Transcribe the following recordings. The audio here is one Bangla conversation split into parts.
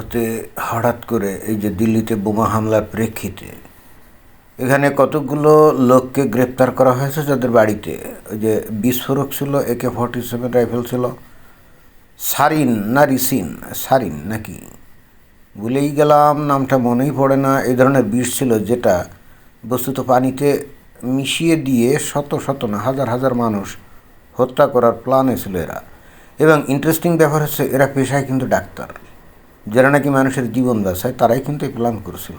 ভারতে হঠাৎ করে এই যে দিল্লিতে বোমা হামলার প্রেক্ষিতে এখানে কতগুলো লোককে গ্রেপ্তার করা হয়েছে যাদের বাড়িতে? ওই যে বিস্ফোরক ছিল, একে ফর্টি সেভেন রাইফেল ছিল। সারিন না রিসিন? সারিন নাকি? ভুলেই গেলাম, নামটা মনেই পড়ে না। এই ধরনের বিষ ছিল যেটা বস্তুত পানিতে মিশিয়ে দিয়ে শত শত না, হাজার হাজার মানুষ হত্যা করার প্ল্যানে ছিল এরা। এবং ইন্টারেস্টিং ব্যাপার হচ্ছে, এরা পেশায় কিন্তু ডাক্তার। যারা নাকি মানুষের জীবন বাঁচায় তারাই কিন্তু এই প্ল্যান করেছিল।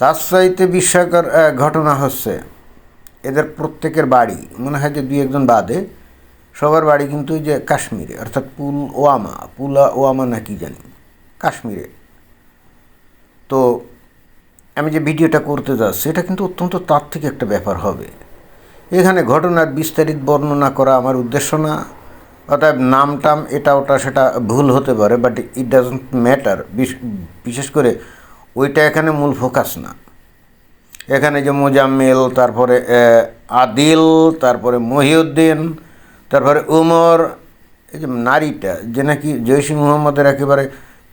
তার চাইতে বিস্ময়কর ঘটনা হচ্ছে, এদের প্রত্যেকের বাড়ি, মনে হয় যে দুই একজন বাদে, সবার বাড়ি কিন্তু যে কাশ্মীরে, অর্থাৎ পুল ওয়ামা, পুলা ওয়ামা নাকি জানি, কাশ্মীরে। তো আমি যে ভিডিওটা করতে যাচ্ছি, এটা কিন্তু অত্যন্ত তাত্ত্বিক একটা ব্যাপার হবে। এখানে ঘটনার বিস্তারিত বর্ণনা করা আমার উদ্দেশ্য না অতএব নাম টাম এটা ওটা সেটা ভুল হতে পারে বাট ইট ডাজন্ট ম্যাটার বিশেষ করে ওইটা এখানে মূল ফোকাস না। এখানে যে মোজাম্মেল, তারপরে আদিল, তারপরে মহিউদ্দিন, তারপরে উমর, এই যে নারীটা, যে নাকি জয়সী মুহম্মদের একেবারে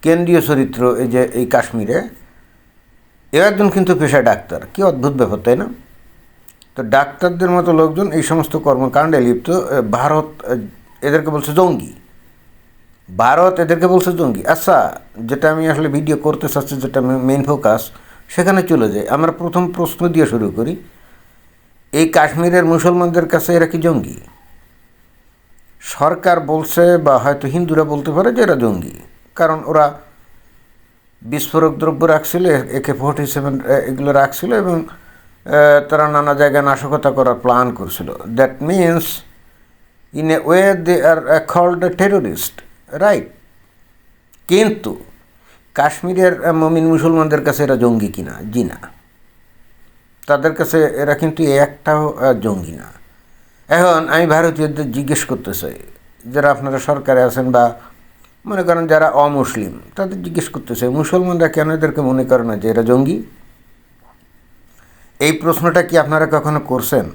কেন্দ্রীয় চরিত্র, এই যে, এই কাশ্মীরে, এও একজন কিন্তু পেশায় ডাক্তার। কি অদ্ভুত ব্যাপার, তাই না? তো ডাক্তারদের মতো লোকজন এই সমস্ত কর্মকাণ্ডে লিপ্ত। ভারত এদেরকে বলছে জঙ্গি। ভারত এদেরকে বলছে জঙ্গি। আচ্ছা যেটা আমি আসলে ভিডিও করতে চাচ্ছি, যেটা মেন ফোকাস সেখানে চলে যাই। আমরা প্রথম প্রশ্ন দিয়ে শুরু করি, এই কাশ্মীরের মুসলমানদের কাছে এরা কি জঙ্গি? সরকার বলছে বা হয়তো হিন্দুরা বলতে পারে যে এরা জঙ্গি। কারণ ওরা বিস্ফোরক দ্রব্য রাখছিল একে ফোর্টি সেভেন এগুলো রাখছিল এবং তারা নানা জায়গায় নাশকতা করার প্ল্যান করছিল। That means in a way they are called terrorist right কিন্তু কাশ্মীরের মমিন মুসলমানদের কাছে এরা জঙ্গি কিনা? জি না। তাদের কাছে এরা কিন্তু একটাও জঙ্গি না। এখন আমি ভারতীয়দের জিজ্ঞেস করতে চাই যারা আপনারা সরকারে আছেন বা মনে করেন যারা অমুসলিম, তাদের জিজ্ঞেস করতে চাই মুসলমানরা কেন এদেরকে মনে করে না যে এরা জঙ্গি? এই প্রশ্নটা কি আপনারা কখনো করছেন?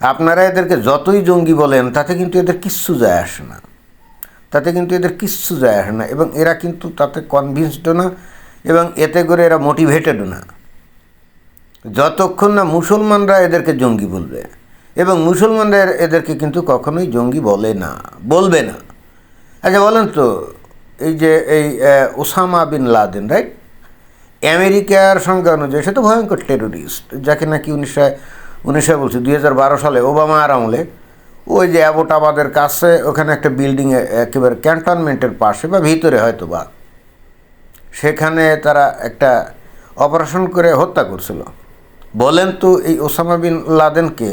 আপনারা এদেরকে যতই জঙ্গি বলেন, তাতে কিন্তু এদের কিচ্ছু যায় আসে না। তাতে কিন্তু এদের কিচ্ছু যায় আসে না এবং এরা কিন্তু তাতে কনভিন্সডও না এবং এতে করে এরা মোটিভেটেডও না। যতক্ষণ না মুসলমানরা এদেরকে জঙ্গি বলবে এবং মুসলমানরা এদেরকে কিন্তু কখনোই জঙ্গি বলে না, বলবে না। আচ্ছা বলেন তো, এই যে এই ওসামা বিন লাদেন, রাইট? আমেরিকার সংখ্যা অনুযায়ী, সে তো ভয়ঙ্কর টেরোরিস্ট যাকে নাকি উনিশশো উনিশশো বলছি, দুই হাজার বারো সালে ওবামার আমলে ওই যে অ্যাবোটাবাদের কাছে ওখানে একটা বিল্ডিংয়ে একেবারে ক্যান্টনমেন্টের পাশে বা ভিতরে হয়তো বা, সেখানে তারা একটা অপারেশন করে হত্যা করছিল। বলেন তো এই ওসামা বিন লাদেনকে,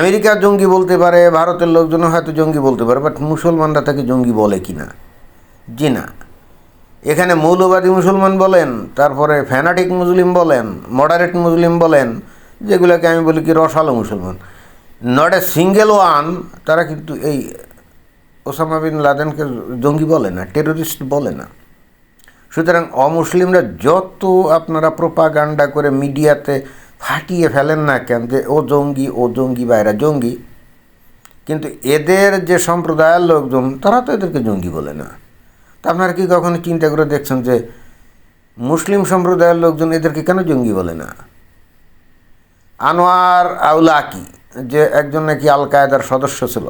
আমেরিকা জঙ্গি বলতে পারে, ভারতের লোকজনও হয়তো জঙ্গি বলতে পারে বাট মুসলমানরা তাকে জঙ্গি বলে কি না জি না। এখানে মৌলবাদী মুসলমান বলেন, তারপরে ফ্যানাটিক মুসলিম বলেন মডারেট মুসলিম বলেন যেগুলোকে আমি বলি কি রসালো মুসলমান। নট এ সিঙ্গেল ওয়ান তারা কিন্তু এই ওসামা বিন লাদেনকে জঙ্গি বলে না টেরোরিস্ট বলে না। সুতরাং অমুসলিমরা যত আপনারা প্রোপাগান্ডা করে মিডিয়াতে ফাটিয়ে ফেলেন না কেন যে ও জঙ্গি ও জঙ্গি বা এরা জঙ্গি, কিন্তু এদের যে সম্প্রদায়ের লোকজন, তারা তো এদেরকে জঙ্গি বলে না। তা আপনারা কি কখনো চিন্তা করে দেখছেন যে মুসলিম সম্প্রদায়ের লোকজন এদেরকে কেন জঙ্গি বলে না? আনোয়ার আউলাকি, যে একজন নাকি আল কায়দার সদস্য ছিল,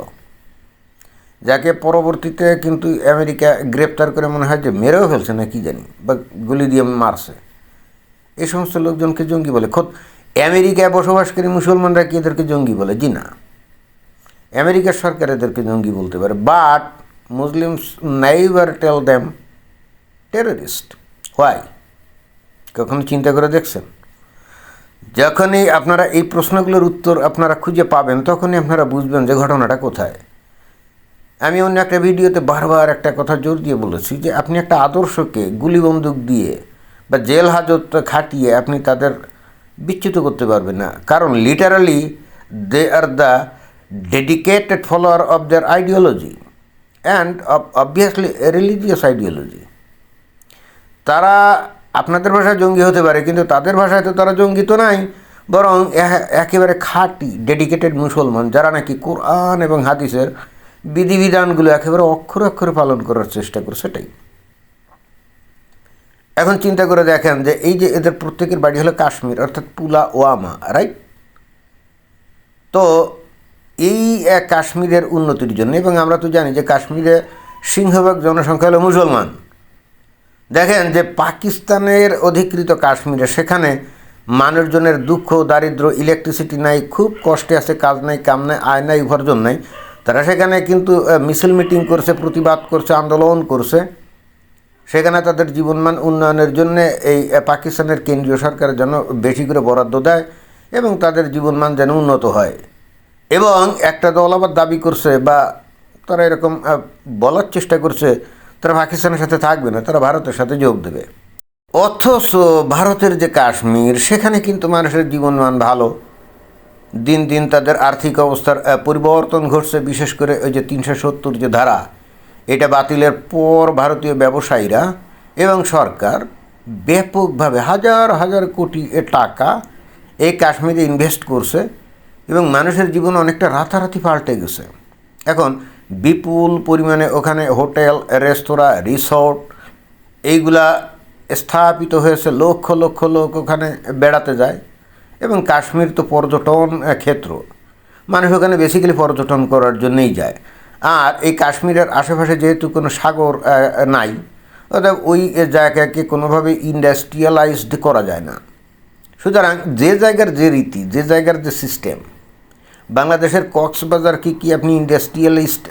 যাকে পরবর্তীতে কিন্তু আমেরিকা গ্রেপ্তার করে মনে হয় যে মেরেও ফেলছে না, কি জানি, বা গুলি দিয়ে মারছে। এই সমস্ত লোকজনকে জঙ্গি বলে। খোদ, আমেরিকায় বসবাসকারী মুসলমানরা কি এদেরকে জঙ্গি বলে? জি না। আমেরিকার সরকার এদেরকে জঙ্গি বলতে পারে। But, Muslims neither tell them terrorist. Why? কখনো চিন্তা করে দেখছেন? যখনই আপনারা এই প্রশ্নগুলোর উত্তর আপনারা খুঁজে পাবেন, তখনই আপনারা বুঝবেন যে ঘটনাটা কোথায়। আমি অন্য একটা ভিডিওতে বারবার একটা কথা জোর দিয়ে বলেছি যে আপনি একটা আদর্শকে গুলি বন্দুক দিয়ে বা জেল হাজত খাটিয়ে আপনি তাদের বিচ্যুত করতে পারবেন না। কারণ literally they are the dedicated follower of their ideology and obviously religious ideology তারা আপনাদের ভাষায় জঙ্গি হতে পারে, কিন্তু তাদের ভাষায় তো তারা জঙ্গি তো নাই। বরং একেবারে খাঁটি ডেডিকেটেড মুসলমান, যারা নাকি কোরআন এবং হাদিসের। বিধিবিধানগুলো একেবারে অক্ষরে অক্ষরে পালন করার চেষ্টা করে, সেটাই। এখন চিন্তা করে দেখেন যে এই যে এদের প্রত্যেকের বাড়ি হলো কাশ্মীর, অর্থাৎ পুলা ওয়ামা রাইট তো এই কাশ্মীরের উন্নতির জন্য, এবং আমরা তো জানি যে কাশ্মীরে সিংহভাগ জনসংখ্যা হলো মুসলমান। দেখেন যে পাকিস্তানের অধিকৃত কাশ্মীরে সেখানে মানুষজনের দুঃখ দারিদ্র ইলেকট্রিসিটি নাই, খুব কষ্টে আছে, কাজ নাই, কাম নাই, আয় নাই, উপার্জন নাই। তারা সেখানে কিন্তু মিছিল মিটিং করছে, প্রতিবাদ করছে, আন্দোলন করছে। সেখানে তাদের জীবনমান উন্নয়নের জন্য এই পাকিস্তানের কেন্দ্রীয় সরকার যেন বেশি করে বরাদ্দ দেয় এবং তাদের জীবনমান যেন উন্নত হয়। এবং একটা দল আবার দাবি করছে বা তারা এরকম বলার চেষ্টা করছে তারা পাকিস্তানের সাথে থাকবে না, তারা ভারতের সাথে যোগ দেবে। অথচ ভারতের যে কাশ্মীর, সেখানে কিন্তু মানুষের জীবনমান ভালো। দিন দিন তাদের আর্থিক অবস্থার পরিবর্তন ঘটছে, বিশেষ করে ওই যে তিনশো সত্তর যে ধারা, এটা বাতিলের পর ভারতীয় ব্যবসায়ীরা এবং সরকার ব্যাপকভাবে হাজার হাজার কোটি টাকা এই কাশ্মীরে ইনভেস্ট করছে এবং মানুষের জীবন অনেকটা রাতারাতি পাল্টে গেছে। এখন বিপুল পরিমাণে ওখানে হোটেল, রেস্তোরাঁ, রিসর্ট, এইগুলা স্থাপিত হয়েছে। লক্ষ লক্ষ লোক ওখানে বেড়াতে যায়। এবং কাশ্মীর তো পর্যটন ক্ষেত্র। মানুষ ওখানে বেসিক্যালি পর্যটন করার জন্যই যায়। আর এই কাশ্মীরের আশেপাশে যেহেতু কোনো সাগর নাই অর্থাৎ ওই জায়গাকে কোনোভাবে ইন্ডাস্ট্রিয়ালাইজড করা যায় না। সুতরাং যে জায়গার যে রীতি, যে জায়গার যে সিস্টেম বাংলাদেশের কক্সবাজার কি কি আপনি ইন্ডাস্ট্রিয়ালিস্ট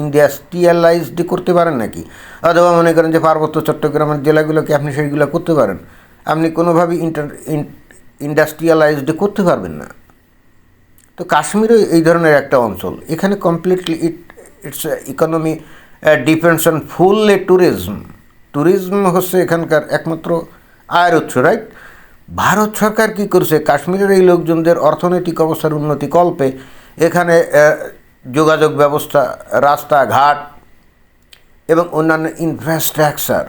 ইন্ডাস্ট্রিয়ালাইজড করতে পারেন নাকি? অথবা মনে করেন যে পার্বত্য চট্টগ্রামের জেলাগুলোকে আপনি সেইগুলো করতে পারেন। আপনি কোনোভাবেই ইন্টার ইন্ডাস্ট্রিয়ালাইজড করতে পারবেন না। তো কাশ্মীরও এই ধরনের একটা অঞ্চল। এখানে completely it it's economy depends on fully tourism tourism হচ্ছে এখানকার একমাত্র আয়ের উৎস রাইট ভারত সরকার কি করছে? কাশ্মীরের এই লোকজনদের অর্থনৈতিক অবস্থার উন্নতি কল্পে এখানে যোগাযোগ ব্যবস্থা, রাস্তাঘাট এবং অন্যান্য ইনফ্রাস্ট্রাকচার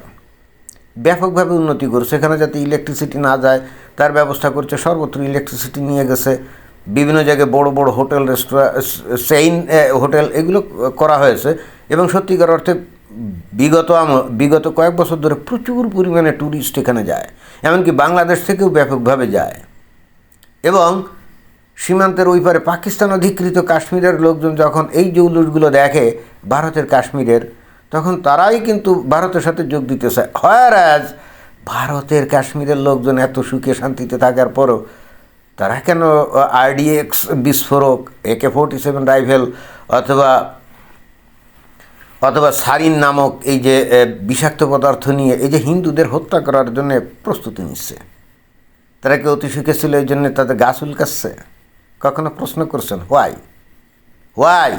ব্যাপকভাবে উন্নতি করছে। এখানে যাতে ইলেকট্রিসিটি না যায়, তার ব্যবস্থা করছে সর্বত্র ইলেকট্রিসিটি নিয়ে গেছে। বিভিন্ন জায়গায় বড় বড় হোটেল রেস্টুরেন্ট সেইন হোটেল এগুলো করা হয়েছে। এবং সত্যিকার অর্থে বিগত বিগত কয়েক বছর ধরে প্রচুর পরিমাণে ট্যুরিস্ট এখানে যায়, এমনকি বাংলাদেশ থেকেও ব্যাপকভাবে যায়। এবং সীমান্তের ওই পারে পাকিস্তান অধিকৃত কাশ্মীরের লোকজন যখন এই জৌলুসগুলো দেখে ভারতের কাশ্মীরের, তখন তারাই কিন্তু ভারতের সাথে যোগ দিতে চায় হয়ারাজ ভারতের কাশ্মীরের লোকজন এত সুখে শান্তিতে থাকার পরও তারা কেন আরডিএক্স বিস্ফোরক একে ফোর্টি সেভেন রাইফেল অথবা অথবা সারিন নামক এই যে বিষাক্ত পদার্থ নিয়ে এই যে হিন্দুদের হত্যা করার জন্য প্রস্তুতি নিচ্ছে। তারা কি অতি সুখে ছিল এই জন্য তাদের গাছ উল্কাচ্ছে কখনো প্রশ্ন করছেন, হোয়াই? হোয়াই?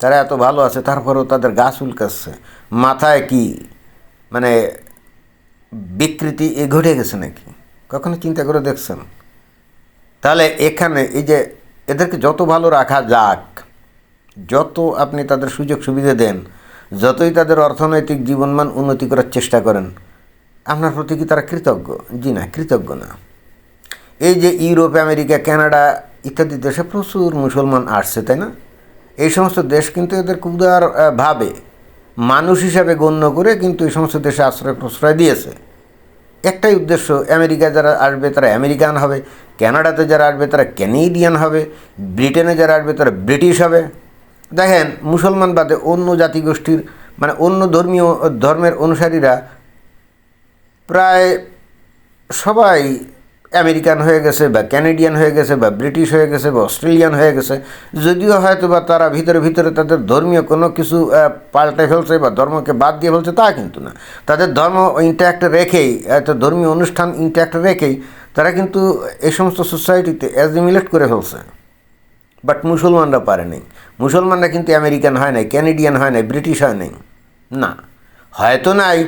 তারা এত ভালো আছে, তারপরেও তাদের গাছ উল্কাচ্ছে মাথায় কি মানে বিকৃতি এ ঘটে গেছে নাকি? কখনো চিন্তা করে দেখছেন? তাহলে এখানে এই যে, এদেরকে যত ভালো রাখা যাক যত আপনি তাদের সুযোগ সুবিধা দেন যতই তাদের অর্থনৈতিক জীবনমান উন্নতি করার চেষ্টা করেন আপনার প্রতি কি তারা কৃতজ্ঞ? জি না কৃতজ্ঞ না। এই যে ইউরোপ আমেরিকা কানাডা ইত্যাদি দেশে প্রচুর মুসলমান আসছে তাই না? এই সমস্ত দেশ কিন্তু এদের আহ, ভাবে। মানুষ হিসাবে গণ্য করে কিন্তু এই সমস্ত দেশে আশ্রয় প্রশ্রয় দিয়েছে। একটাই উদ্দেশ্য আমেরিকা যারা আসবে তারা আমেরিকান হবে কানাডাতে যারা আসবে তারা ক্যানেডিয়ান হবে ব্রিটেনে যারা আসবে তারা ব্রিটিশ হবে। দেখেন, মুসলমান বাদে অন্য জাতিগোষ্ঠীর মানে অন্য ধর্মীয়, ধর্মের অনুসারীরা প্রায় সবাই আমেরিকান হয়ে গেছে বা ক্যানেডিয়ান হয়ে গেছে বা ব্রিটিশ হয়ে গেছে বা অস্ট্রেলিয়ান হয়ে গেছে। যদিও হয়তো বা তারা ভিতরে ভিতরে তাদের ধর্মীয় কোনো কিছু পাল্টে ফেলছে বা ধর্মকে বাদ দিয়ে ফেলছে, তা কিন্তু না। তাদের ধর্ম ইন্ট্যাক্ট রেখেই এত ধর্মীয় অনুষ্ঠান ইন্ট্যাক্ট রেখেই তারা কিন্তু এই সমস্ত সোসাইটিতে অ্যাজিমিলেট করে ফেলছে। বাট মুসলমানরা পারে পারেনি মুসলমানরা কিন্তু আমেরিকান হয় নাই ক্যানেডিয়ান হয় নাই ব্রিটিশ হয় নাই। না। হয়তো নাই,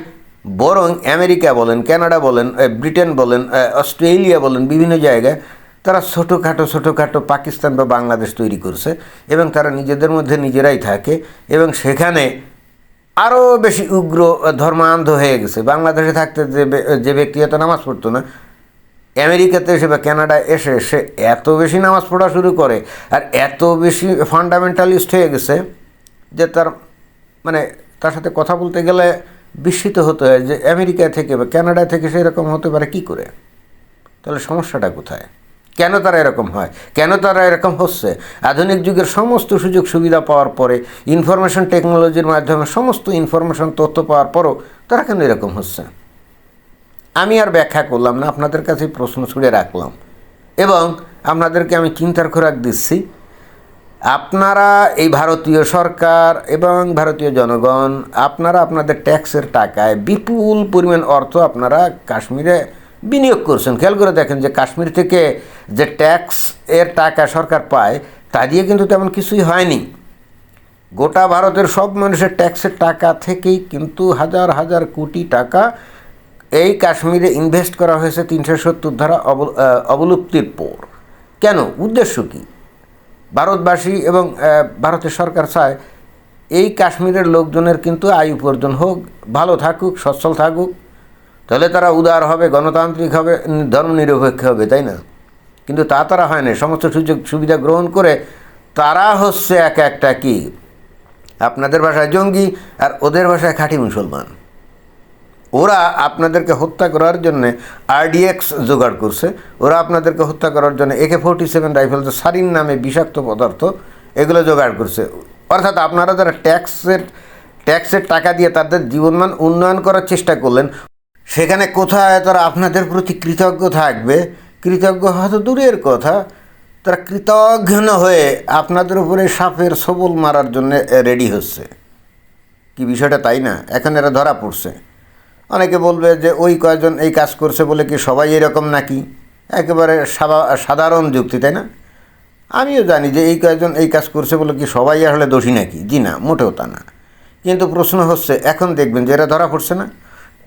বরং আমেরিকা বলেন কানাডা বলেন ব্রিটেন বলেন অস্ট্রেলিয়া বলেন, বিভিন্ন জায়গায় তারা ছোটোখাটো ছোটোখাটো পাকিস্তান বা বাংলাদেশ তৈরি করছে এবং তারা নিজেদের মধ্যে নিজেরাই থাকে এবং সেখানে আরও বেশি উগ্র ধর্মান্ধ হয়ে গেছে। বাংলাদেশে থাকতে যে যে ব্যক্তি এত নামাজ পড়তো না আমেরিকাতে এসে বা কানাডায় এসে সে এত বেশি নামাজ পড়া শুরু করে আর এত বেশি ফান্ডামেন্টালিস্ট হয়ে গেছে যে তার মানে তার সাথে কথা বলতে গেলে বিস্মিত হতে হয় যে আমেরিকা থেকে বা কানাডা থেকে সেরকম হতে পারে, কি করে? তাহলে সমস্যাটা কোথায়? কেন তারা এরকম হয়? কেন তারা এরকম হচ্ছে? আধুনিক যুগের সমস্ত সুযোগ সুবিধা পাওয়ার পরে ইনফরমেশন টেকনোলজির মাধ্যমে সমস্ত ইনফরমেশন তথ্য পাওয়ার পরও তারা কেন এরকম হচ্ছে? আমি আর ব্যাখ্যা করলাম না, আপনাদের কাছে প্রশ্ন ছুড়ে রাখলাম। এবং আপনাদেরকে আমি চিন্তার খোরাক দিচ্ছি, আপনারা এই ভারতীয় সরকার এবং ভারতীয় জনগণ, আপনারা আপনাদের ট্যাক্সের টাকায় বিপুল পরিমাণ অর্থ আপনারা কাশ্মীরে বিনিয়োগ করছেন। খেয়াল করে দেখেন যে কাশ্মীর থেকে যে ট্যাক্স এর টাকা সরকার পায়, তা দিয়ে কিন্তু তেমন কিছুই হয়নি। গোটা ভারতের সব মানুষের ট্যাক্সের টাকা থেকেই কিন্তু হাজার হাজার কোটি টাকা এই কাশ্মীরে ইনভেস্ট করা হয়েছে তিনশো সত্তর ধারা অব- অবলুপ্তির পর। কেন? উদ্দেশ্য কী? ভারতবাসী এবং ভারতের সরকার চায় এই কাশ্মীরের লোকজনের কিন্তু আয় উপার্জন হোক, ভালো থাকুক, সচ্ছল থাকুক। তাহলে তারা উদার হবে, গণতান্ত্রিক হবে ধর্মনিরপেক্ষ হবে, তাই না? কিন্তু তা তারা হয় না। সমস্ত সুযোগ সুবিধা গ্রহণ করে তারা হচ্ছে এক একটা কি? আপনাদের ভাষায় জঙ্গি আর ওদের ভাষায় খাঁটি মুসলমান। ওরা আপনাদেরকে হত্যা করার জন্য আরডিএক্স জোগাড় করছে। ওরা আপনাদেরকে হত্যা করার জন্য একে ফোর্টি সেভেন রাইফেল সারিন নামে বিষাক্ত পদার্থ, এগুলো জোগাড় করছে। অর্থাৎ আপনারা যারা ট্যাক্সের ট্যাক্সের টাকা দিয়ে তাদের জীবনমান উন্নয়ন করার চেষ্টা করলেন, সেখানে কোথায় তারা আপনাদের প্রতি কৃতজ্ঞ থাকবে? কৃতজ্ঞ হয়তো দূরের কথা। তারা কৃতজ্ঞ হয়ে আপনাদের উপরে সাপের সবল মারার জন্য রেডি হচ্ছে। কি বিষয়টা তাই না? এখন এরা ধরা পড়ছে। অনেকে বলবে যে ওই কয়জন এই কাজ করছে বলে কি সবাই এরকম নাকি? একেবারে সাধারণ যুক্তি, তাই না? আমিও জানি যে এই কয়জন এই কাজ করছে বলে কি সবাই আসলে দোষী নাকি? জি না, মোটেও তা না। কিন্তু প্রশ্ন হচ্ছে, এখন দেখবেন যে এরা ধরা পড়ছে না?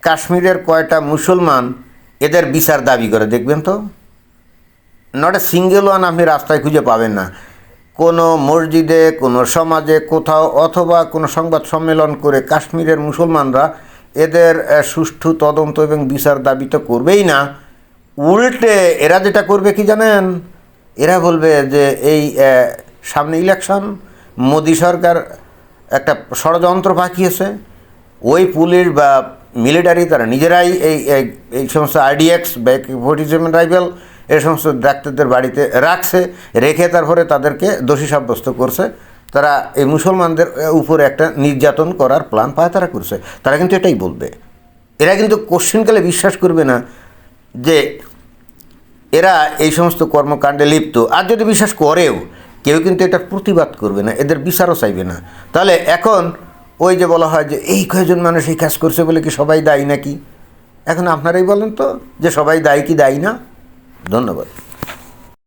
কাশ্মীরের কয়টা মুসলমান এদের বিচার দাবি করে, দেখবেন তো? নট এ সিঙ্গেল ওয়ান আপনি রাস্তায় খুঁজে পাবেন না। কোনো মসজিদে, কোনো সমাজে, কোথাও, অথবা কোনো সংবাদ সম্মেলন করে কাশ্মীরের মুসলমানরা এদের সুষ্ঠু তদন্ত এবং বিচার দাবি তো করবেই না। উল্টে এরা যেটা করবে কি জানেন? এরা বলবে যে এই সামনে ইলেকশন মোদী সরকার একটা ষড়যন্ত্র পাকিয়েছে। ওই পুলিশ বা মিলিটারি তারা নিজেরাই এই, এই- সমস্ত আইডিএক্স বা ফোর্টি সেভেন রাইফেল এই সমস্ত ডাক্তারদের বাড়িতে রাখছে, রেখে তারপরে তাদেরকে দোষী সাব্যস্ত করছে। তারা এই মুসলমানদের উপরে একটা নির্যাতন করার প্ল্যান পায় তারা করছে। তারা কিন্তু এটাই বলবে। এরা কিন্তু কোশ্চিনকালে বিশ্বাস করবে না যে এরা এই সমস্ত কর্মকাণ্ডে লিপ্ত। আর যদি বিশ্বাস করেও, কেউ কিন্তু এটার প্রতিবাদ করবে না, এদের বিচারও চাইবে না। তাহলে এখন ওই যে বলা হয় যে এই কয়জন মানুষ এই কাজ করছে বলে কি সবাই দায়ী নাকি? এখন আপনারাই বলেন তো যে সবাই দায়ী কি দায়ী না? ধন্যবাদ।